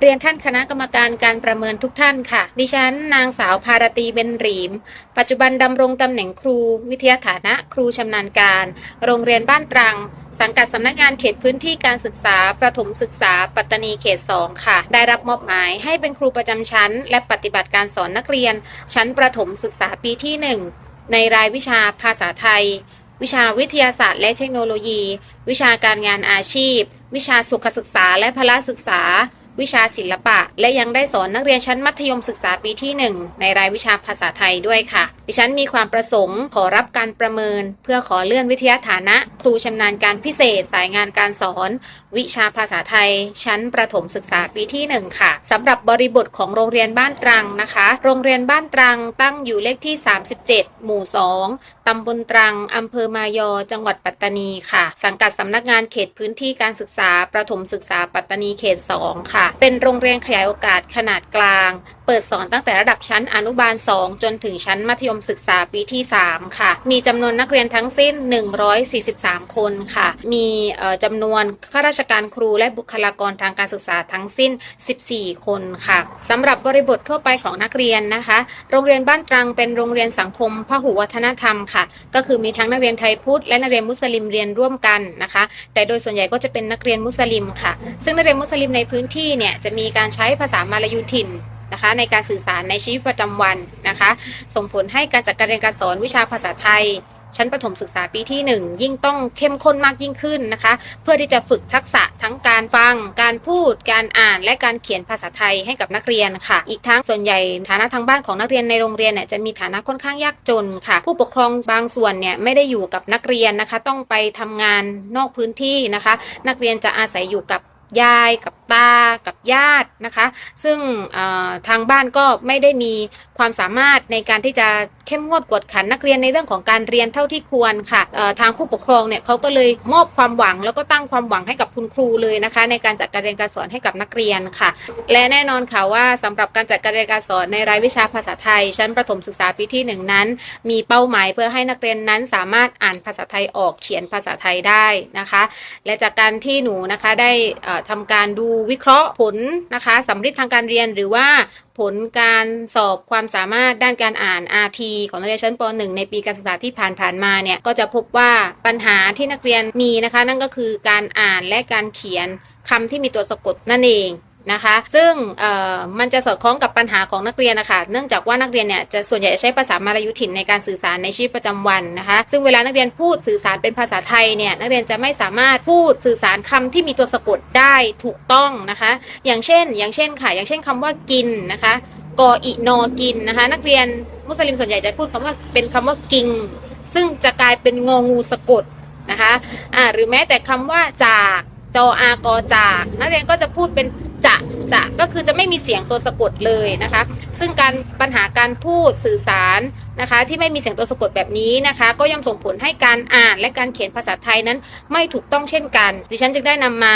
เรียนท่านคณะกรรมการการประเมินทุกท่านค่ะ ดิฉันนางสาวภารตีเบนรีม ปัจจุบันดำรงตำแหน่งครูวิทยาฐานะครูชำนาญการ โรงเรียนบ้านตรัง สังกัดสำนักงานเขตพื้นที่การศึกษา ประถมศึกษา ปัตตานีเขต 2 ค่ะ ได้รับมอบหมายให้เป็นครูประจำชั้น และปฏิบัติการสอนนักเรียน ชั้นประถมศึกษาปีที่ 1 ในรายวิชาภาษาไทยวิชาวิทยาศาสตร์และเทคโนโลยี วิชาการงานอาชีพ วิชาสุขศึกษาและพละศึกษา วิชาศิลปะ และยังได้สอนนักเรียนชั้นมัธยมศึกษาปีที่ 1 ในรายวิชาภาษาไทยด้วยค่ะ ดิฉันมีความประสงค์ขอรับการประเมิน เพื่อขอเลื่อนวิทยาฐานะ ครูชำนาญการพิเศษสายงานการสอน วิชาภาษาไทย ชั้นประถมศึกษาปีที่ 1 ค่ะสำหรับบริบทของโรงเรียนบ้านตรังนะคะ โรงเรียนบ้านตรังตั้งอยู่เลขที่ 37 หมู่ 2 ตำบลตรัง อำเภอมายอ จังหวัดปัตตานีค่ะ สังกัดสำนักงานเขตพื้นที่การศึกษา ประถมศึกษาปัตตานีเขต 2 ค่ะ เป็นโรงเรียนขยายโอกาสขนาดกลาง เปิดสอนตั้งแต่ระดับชั้นอนุบาล 2 จนถึงชั้นมัธยมศึกษาปีที่ 3 ค่ะ มีจำนวนนักเรียนทั้งสิ้น 143 คนค่ะ มีจำนวนข้าราชการครูและบุคลากรทางการศึกษาทั้งสิ้น 14 คนค่ะสำหรับบริบททั่วไปของนักเรียนนะคะ โรงเรียนบ้านตรังเป็นโรงเรียนสังคมพหุวัฒนธรรมค่ะ ก็คือมีทั้งนักเรียนไทยพุทธและนักเรียนมุสลิมเรียนร่วมกันนะคะ แต่โดยส่วนใหญ่ก็จะเป็นนักเรียนมุสลิมค่ะ ซึ่งนักเรียนมุสลิมในพื้นที่เนี่ยจะมีการใช้ภาษามาลายูถิ่น นะคะ ในการสื่อสารในชีวิตประจำวันนะคะ ส่งผลให้การจัดการเรียนการสอนวิชาภาษาไทย ชั้นประถมศึกษาปีที่ 1 ยิ่งต้องเข้มข้นมากยิ่งขึ้นนะคะ เพื่อที่จะฝึกทักษะทั้งการฟัง การพูด การอ่าน และการเขียนภาษาไทยให้กับนักเรียนค่ะ อีกทั้งส่วนใหญ่ฐานะทางบ้านของนักเรียนในโรงเรียนเนี่ยจะมีฐานะค่อนข้างยากจนค่ะ ผู้ปกครองบางส่วนเนี่ยไม่ได้อยู่กับนักเรียนนะคะ ต้องไปทำงานนอกพื้นที่นะคะ นักเรียนจะอาศัยอยู่กับยายกับ ตากับญาตินะคะ ซึ่งทางบ้านก็ไม่ได้มีความสามารถในการที่จะเข้มงวดกวดขันนักเรียนในเรื่องของการเรียนเท่าที่ควรค่ะทางผู้ปกครองเนี่ยเขาก็เลยมอบความหวังแล้วก็ตั้งความหวังให้กับคุณครูเลยนะคะ ในการจัดการเรียนการสอนให้กับนักเรียนค่ะ และแน่นอนค่ะว่าสำหรับการจัดการเรียนการสอนในรายวิชาภาษาไทย ชั้นประถมศึกษาปีที่หนึ่งนั้น มีเป้าหมายเพื่อให้นักเรียนนั้นสามารถอ่านภาษาไทยออกเขียนภาษาไทยได้นะคะ และจากการที่หนูนะคะได้เอ่อทำการดูวิเคราะห์ผลนะคะสำริดทางการเรียนหรือว่าผลการสอบความสามารถด้านการอ่าน RT ของนักเรียนชั้นป .1 ในปีการศึกษาที่ผ่านๆมาเนี่ยก็จะพบว่าปัญหาที่นักเรียนมีนะคะ นั่นก็คือการอ่านและการเขียนคำที่มีตัวสะกดนั่นเอง นะคะ ซึ่งมันจะสอดคล้องกับปัญหาของนักเรียนนะคะ เนื่องจากว่านักเรียนเนี่ยจะส่วนใหญ่ใช้ภาษามาลายูถิ่นในการสื่อสารในชีวิตประจำวันนะคะ ซึ่งเวลานักเรียนพูดสื่อสารเป็นภาษาไทยเนี่ยนักเรียนจะไม่สามารถพูดสื่อสารคำที่มีตัวสะกดได้ถูกต้องนะคะ อย่างเช่น อย่างเช่นค่ะ อย่างเช่นคำว่ากินนะคะกออินอกินนะคะ นักเรียนมุสลิมส่วนใหญ่จะพูดคำว่าเป็นคำว่ากิง ซึ่งจะกลายเป็นงองูสะกดนะคะอ่าหรือแม้แต่คำว่าจากจออากอจาก นักเรียนก็จะพูดเป็น จะจะก็คือจะไม่มีเสียงตัวสะกดเลยนะคะ ซึ่งการปัญหาการพูดสื่อสารนะคะ ที่ไม่มีเสียงตัวสะกดแบบนี้นะคะ ก็ย่อมส่งผลให้การอ่านและการเขียนภาษาไทยนั้นไม่ถูกต้องเช่นกัน ดิฉันจึงได้นำมา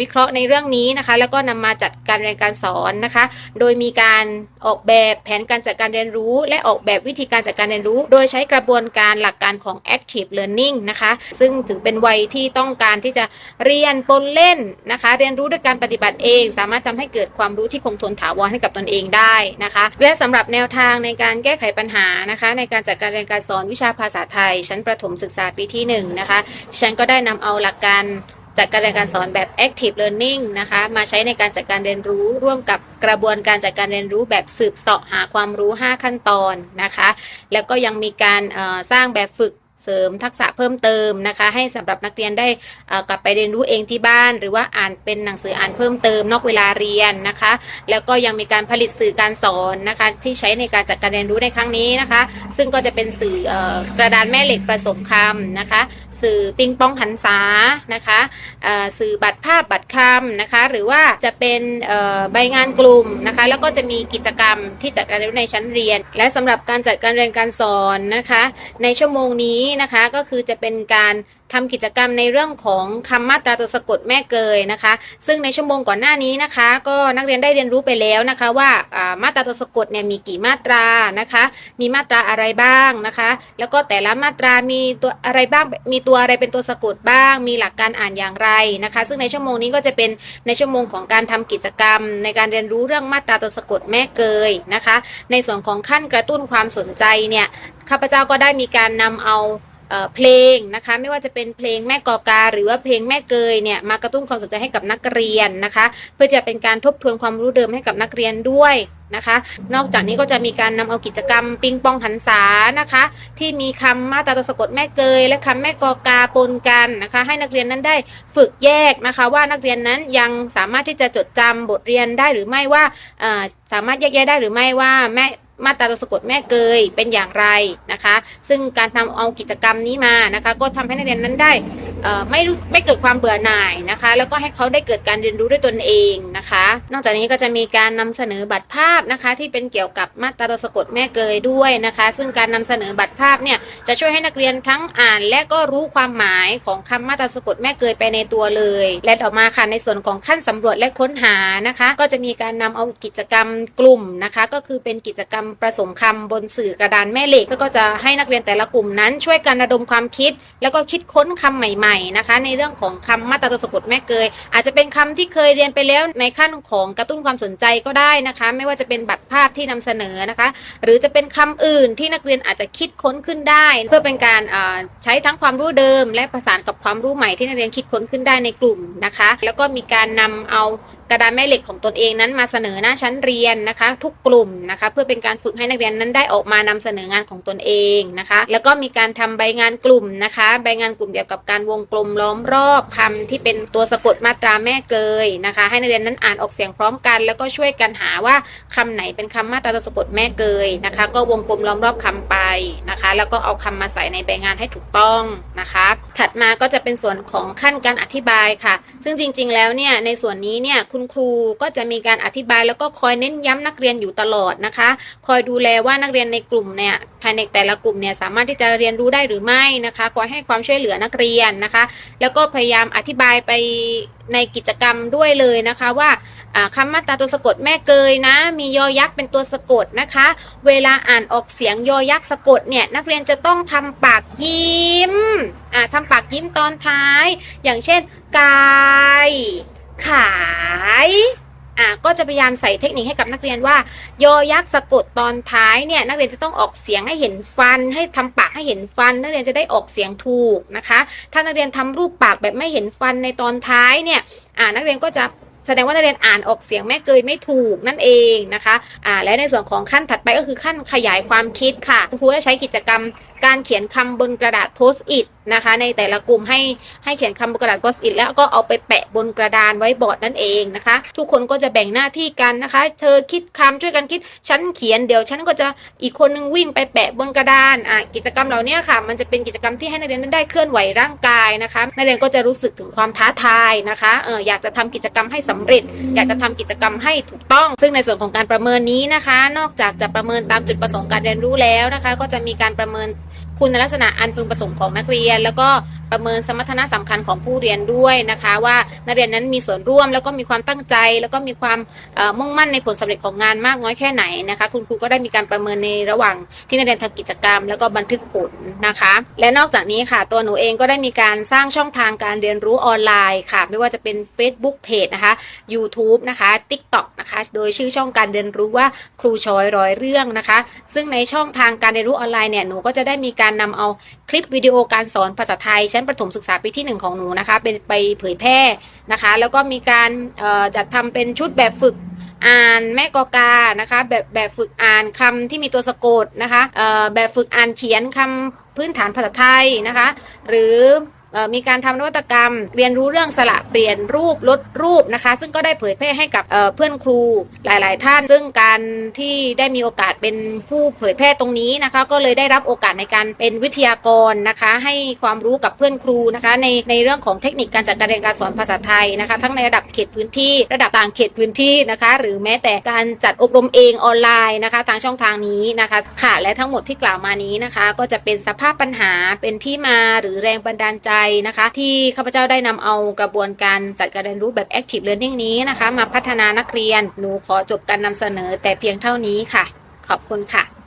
วิเคราะห์ในเรื่องนี้นะคะ แล้วก็นำมาจัดการเรียนการสอนนะคะ โดยมีการออกแบบแผนการจัดการเรียนรู้ และออกแบบวิธีการจัดการเรียนรู้ โดยใช้กระบวนการหลักการของ active learning นะคะ ซึ่งถึงเป็นวัยที่ต้องการที่จะเรียนปนเล่นนะคะ เรียนรู้ด้วยการปฏิบัติเอง สามารถทำให้เกิดความรู้ที่คงทนถาวรให้กับตนเองได้นะคะ และสำหรับแนวทางในการแก้ไขปัญหานะคะ ในการจัดการเรียนการสอนวิชาภาษาไทย ชั้นประถมศึกษาปีที่หนึ่งนะคะฉันก็ได้นำเอาหลักการจัดการเรียนการสอนแบบ active learning นะคะมาใช้ในการจัดการเรียนรู้ร่วมกับกระบวนการจัดการเรียนรู้แบบสืบเสาะหาความรู้ 5 ขั้นตอนนะคะ แล้วก็ยังมีการสร้างแบบฝึก เสริมทักษะเพิ่มเติมนะคะ ให้สำหรับนักเรียนได้กลับไปเรียนรู้เองที่บ้าน หรือว่าอ่านเป็นหนังสืออ่านเพิ่มเติม นอกเวลาเรียนนะคะ แล้วก็ยังมีการผลิตสื่อการสอนนะคะ ที่ใช้ในการจัดการเรียนรู้ในครั้งนี้นะคะ ซึ่งก็จะเป็นสื่อเอ่อกระดานแม่เหล็กผสมคำนะคะ สื่อปิงปองหันษานะคะสื่อบัตรภาพบัตรคำนะคะ หรือว่าจะเป็นใบงานกลุ่มนะคะ แล้วก็จะมีกิจกรรมที่จัดการเรียนในชั้นเรียน และสำหรับการจัดการเรียนการสอนนะคะ ในชั่วโมงนี้นะคะก็คือจะเป็นการ ทำกิจกรรมในเรื่องของคำมาตราตัวสะกดแม่เกยนะคะ ซึ่งในชั่วโมงก่อนหน้านี้นะคะ ก็นักเรียนได้เรียนรู้ไปแล้วนะคะว่าอ่ามาตราตัวสะกดเนี่ยมีกี่มาตรานะคะ มีมาตราอะไรบ้างนะคะ แล้วก็แต่ละมาตรามีตัวอะไรบ้างมีตัวอะไรเป็นตัวสะกดบ้าง มีหลักการอ่านอย่างไรนะคะ ซึ่งในชั่วโมงนี้ก็จะเป็นในชั่วโมงของการทำกิจกรรม ในการเรียนรู้เรื่องมาตราตัวสะกดแม่เกยนะคะ ในส่วนของขั้นกระตุ้นความสนใจเนี่ยข้าพเจ้าก็ได้มีการนำเอา เเพลงนะคะ ไม่ว่าจะเป็นเพลงแม่กอกา หรือว่าเพลงแม่เกยเนี่ยมากระตุ้นความสนใจให้กับนักเรียนนะคะ เพื่อจะเป็นการทบทวนความรู้เดิมให้กับนักเรียนด้วยนะคะ นอกจากนี้ก็จะมีการนำเอากิจกรรมปิงปองหันษานะคะ ที่มีคำมาตราตัวสะกดแม่เกย และคำแม่กอกาปนกันนะคะ ให้นักเรียนนั้นได้ฝึกแยกนะคะ ว่านักเรียนนั้นยังสามารถที่จะจดจำบทเรียนได้หรือไม่ว่าสามารถแยกแยะได้หรือไม่ว่าแม่ มาตราตัวสะกดแม่เกยเป็นอย่างไรนะคะ ซึ่งการทำเอากิจกรรมนี้มานะคะ ก็ทำให้นักเรียนนั้นได้ ไม่รู้ไม่เกิดความเบื่อหน่ายนะคะ แล้วก็ให้เขาได้เกิดการเรียนรู้ด้วยตนเองนะคะ นอกจากนี้ก็จะมีการนำเสนอบัตรภาพนะคะ ที่เป็นเกี่ยวกับมาตราตัวสะกดแม่เกยด้วยนะคะ ซึ่งการนำเสนอบัตรภาพเนี่ยจะช่วยให้นักเรียนทั้งอ่านและก็รู้ความหมายของคำมาตราสะกดแม่เกยไปในตัวเลย และต่อมาค่ะในส่วนของขั้นสำรวจและค้นหานะคะ ก็จะมีการนำเอากิจกรรมกลุ่มนะคะ ก็คือเป็นกิจกรรมผสมคำบนสื่อกระดานแม่เหล็ก ก็จะให้นักเรียนแต่ละกลุ่มนั้น ช่วยกันระดมความคิด แล้วก็คิดค้นคำใหม่ๆนะคะ ในเรื่องของคำมาตราตัวสะกดแม่เกย อาจจะเป็นคำที่เคยเรียนไปแล้วในขั้นของกระตุ้นความสนใจก็ได้นะคะ ไม่ว่าจะเป็นบัตรภาพที่นำเสนอนะคะ หรือจะเป็นคำอื่นที่นักเรียนอาจจะคิดค้นขึ้นได้ เพื่อเป็นการใช้ทั้งความรู้เดิม และประสานกับความรู้ใหม่ที่นักเรียนคิดค้นขึ้นได้ในกลุ่มนะคะ แล้วก็มีการนำเอา กระดานแม่เหล็กของตนเองนั้นมาเสนอหน้าชั้นเรียนนะคะ ทุกกลุ่มนะคะ เพื่อเป็นการฝึกให้นักเรียนนั้นได้ออกมานำเสนองานของตนเองนะคะ แล้วก็มีการทำใบงานกลุ่มนะคะ ใบงานกลุ่มเกี่ยวกับการวงกลมล้อมรอบคำที่เป็นตัวสะกดมาตราแม่เกยนะคะ ให้นักเรียนนั้นอ่านออกเสียงพร้อมกัน แล้วก็ช่วยกันหาว่าคำไหนเป็นคำมาตราสะกดแม่เกยนะคะ ก็วงกลมล้อมรอบคำไปนะคะ แล้วก็เอาคำมาใส่ในใบงานให้ถูกต้องนะคะ ถัดมาก็จะเป็นส่วนของขั้นการอธิบายค่ะ ซึ่งจริง ๆ แล้วเนี่ยในส่วนนี้เนี่ยคุณครูก็จะมีการอธิบายแล้วก็คอยเน้นย้ำนักเรียนอยู่ตลอดนะคะ คอยดูแลว่านักเรียนในกลุ่มเนี่ยภายในแต่ละกลุ่มเนี่ยสามารถที่จะเรียนรู้ได้หรือไม่นะคะ คอยให้ความช่วยเหลือนักเรียนนะคะ แล้วก็พยายามอธิบายไปในกิจกรรมด้วยเลยนะคะว่าคำมาตราตัวสะกดแม่เกยนะ มียอยักษ์เป็นตัวสะกดนะคะ เวลาอ่านออกเสียงยอยักษ์สะกดเนี่ยนักเรียนจะต้องทำปากยิ้มอ่าทำปากยิ้มตอนท้าย อย่างเช่นกาย ขายอ่าก็จะพยายามใส่เทคนิคให้กับนักเรียนว่า ยอยักษ์สะกดตอนท้ายเนี่ยนักเรียนจะต้องออกเสียงให้เห็นฟัน ให้ทำปากให้เห็นฟัน นักเรียนจะได้ออกเสียงถูกนะคะ ถ้านักเรียนทำรูปปากแบบไม่เห็นฟันในตอนท้ายเนี่ยอ่านักเรียนก็จะแสดงว่านักเรียนอ่านออกเสียงแม่เกยไม่ถูกนั่นเองนะคะอ่าและในส่วนของขั้นถัดไปก็คือขั้นขยายความคิดค่ะครูจะใช้กิจกรรมการเขียนคำบนกระดาษโพสต์อิท นะคะ ในแต่ละกลุ่มให้ให้เขียนคำบนกระดาษโพสต์อิทแล้วก็เอาไปแปะบนกระดานไว้บอร์ดนั่นเองนะคะ ทุกคนก็จะแบ่งหน้าที่กันนะคะ เธอคิดคำช่วยกันคิดฉันเขียนเดี๋ยวฉันก็จะอีกคนนึงวิ่งไปแปะบนกระดานอะกิจกรรมเหล่านี้ค่ะ มันจะเป็นกิจกรรมที่ให้นักเรียนนั้นได้เคลื่อนไหวร่างกายนะคะนักเรียนก็จะรู้สึกถึงความท้าทายนะคะเอออยากจะทำกิจกรรมให้สำเร็จ อยากจะทำกิจกรรมให้ถูกต้อง ซึ่งในส่วนของการประเมินนี้นะคะ นอกจากจะประเมินตามจุดประสงค์การเรียนรู้แล้วนะคะ ก็จะมีการประเมิน คุณลักษณะอันพึงประสงค์ของนักเรียน แล้วก็ ประเมินสมรรถนะสำคัญของผู้เรียนด้วยนะคะ ว่านักเรียนนั้นมีส่วนร่วม แล้วก็มีความตั้งใจ แล้วก็มีความมุ่งมั่นในผลสำเร็จของงานมากน้อยแค่ไหนนะคะ คุณครูก็ได้มีการประเมินในระหว่างที่นักเรียนทำกิจกรรม แล้วก็บันทึกผลนะคะ และนอกจากนี้ค่ะ ตัวหนูเองก็ได้มีการสร้างช่องทางการเรียนรู้ออนไลน์ค่ะ ไม่ว่าจะเป็น Facebook Page นะคะ YouTube นะคะ TikTok นะคะ โดยชื่อช่องการเรียนรู้ว่าครูชอยร้อยเรื่องนะคะ ซึ่งในช่องทางการเรียนรู้ออนไลน์เนี่ยหนูก็จะได้มีการนำเอาคลิปวิดีโอการสอนภาษาไทยชั้นประถมศึกษาปีที่หนึ่งของหนูนะคะเป็นไปเผยแพร่นะคะ แล้วก็มีการจัดทำเป็นชุดแบบฝึกอ่านแม่กอกานะคะแบบแบบฝึกอ่านคำที่มีตัวสะกดนะคะแบบฝึกอ่านเขียนคำพื้นฐานภาษาไทยนะคะ หรือ มีการทำนวัตกรรม เรียนรู้เรื่องสละเปลี่ยนรูปลดรูปนะคะ ซึ่งก็ได้เผยแพร่ให้กับเพื่อนครูหลาย ๆ ท่าน ซึ่งการที่ได้มีโอกาสเป็นผู้เผยแพร่ตรงนี้นะคะ ก็เลยได้รับโอกาสในการเป็นวิทยากรนะคะ ให้ความรู้กับเพื่อนครูนะคะ ในในเรื่องของเทคนิคการจัดการเรียนการสอนภาษาไทยนะคะ ทั้งในระดับเขตพื้นที่ ระดับต่างเขตพื้นที่นะคะ หรือแม้แต่การจัดอบรมเองออนไลน์นะคะ ทางช่องทางนี้นะคะค่ะและทั้งหมดที่กล่าวมานี้นะคะ ก็จะเป็นสภาพปัญหาเป็นที่มาหรือแรงบันดาลใจนะคะ ที่ข้าพเจ้าได้นำเอากระบวนการจัดการเรียนรู้แบบ Active Learning นี้นะคะ มาพัฒนานักเรียน หนูขอจบการนำเสนอแต่เพียงเท่านี้ค่ะ ขอบคุณค่ะ